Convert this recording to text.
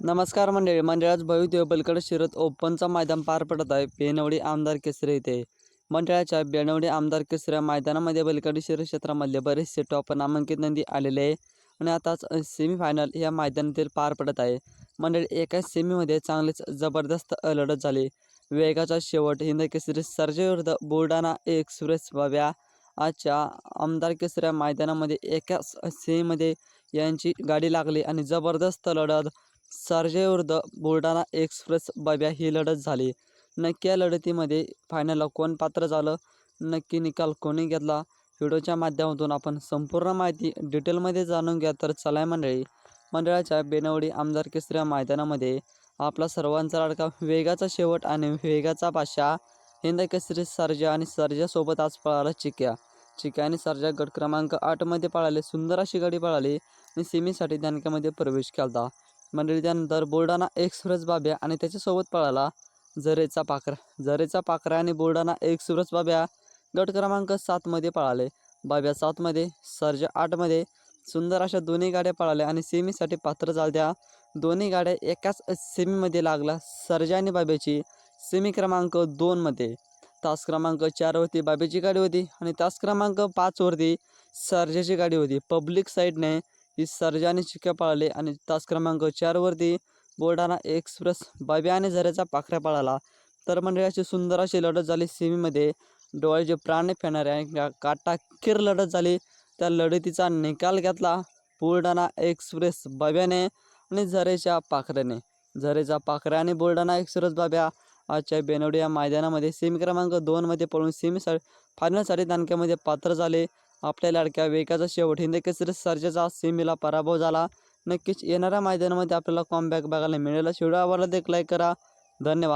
नमस्कार मंडळी मंडळात भविष्य बलकड शिरत ओपनचा मैदान पार पडत आहे. बेनवडी आमदार केसरी येथे मंडळाच्या बेनवडी आमदार केसऱ्या मैदानामध्ये बलकडी शिर क्षेत्रामधले बरेचसे टॉप नामांकित नंदी आलेले आहे. आणि आताच सेमीफायनल या मैदानातील पार पडत आहे. मंडळी एका सेमीमध्ये चांगलीच जबरदस्त लढत झाली. वेगाचा शेवट हिंद केसरी सर्जे विरुद्ध बुलढाणा एक्सप्रेस बाब्या आजच्या आमदार केसऱ्या मैदानामध्ये एकाच सेमीमध्ये यांची गाडी लागली आणि जबरदस्त लढत सर्जेविरुद्ध बुलढाणा एक्सप्रेस बाब्या ही लढत झाली. नक्की या लढतीमध्ये फायनलला कोण पात्र झालं? नक्की निकाल कोणी घेतला? व्हिडिओच्या माध्यमातून आपण संपूर्ण माहिती डिटेलमध्ये जाणून घ्या. तर चला मंडळी मंडळाच्या बेनवडी आमदार केसऱ्या मैदानामध्ये आपला सर्वांचा लाडका वेगाचा शेवट आणि वेगाचा पाशा. हिंद केसरी सर्जा आणि सर्जासोबत आज पळाला चिक्या. चिक्या आणि सर्जा गट क्रमांक आठमध्ये पळाले सुंदर अशी गाडी पळाली आणि सेमीसाठी दानक्यामध्ये प्रवेश केला मंडळी त्यानंतर बुलढाणा एक्सप्रेस बाब्या आणि त्याच्यासोबत पळाला जरेचा पाखरा. जरेचा पाखरा आणि बुलढाणा एक्सप्रेस बाब्या गट क्रमांक सातमध्ये पळाले. बाब्या सातमध्ये सर्जा आठमध्ये सुंदर अशा दोन्ही गाड्या पळाल्या आणि सेमीसाठी पात्र झाल्या दोन्ही गाड्या एकाच सेमीमध्ये लागला सर्जा आणि बाब्याची सेमी क्रमांक दोनमध्ये तास क्रमांक चारवरती बाबेची गाडी होती आणि तास क्रमांक पाचवरती सर्जाची गाडी होती. पब्लिक साईडने ही सर्जाने आणि चिक्या आणि तास क्रमांक चारवरती बुलढाणा एक्सप्रेस बाब्या आणि झऱ्याचा पाखऱ्या पळाला. तर मंडळाची सुंदर अशी लढत झाली सेमीमध्ये. डोळ्याचे प्राण फेणारे आणि काटाकीर लढत झाली. त्या लढतीचा निकाल घेतला बुलढाणा एक्सप्रेस बाब्याने आणि झरेच्या पाखऱ्याने. झरेच्या पाखऱ्या आणि बुलढाणा एक्सप्रेस बाब्या. आजच्या बेनोडी या मैदानामध्ये सेमी क्रमांक दोनमध्ये पळून सेमी सा फायनलसाठी दानक्यामध्ये पात्र झाले. आपल्या लाडक्या वेगाचा शेवट. हिंद केसरी सर्जाचा सेमीला पराभव झाला. नक्कीच येणाऱ्या मैदानामध्ये आपल्याला कॉमबॅक बघायला मिळेल. शेवटी आवडला देख लाईक करा. धन्यवाद.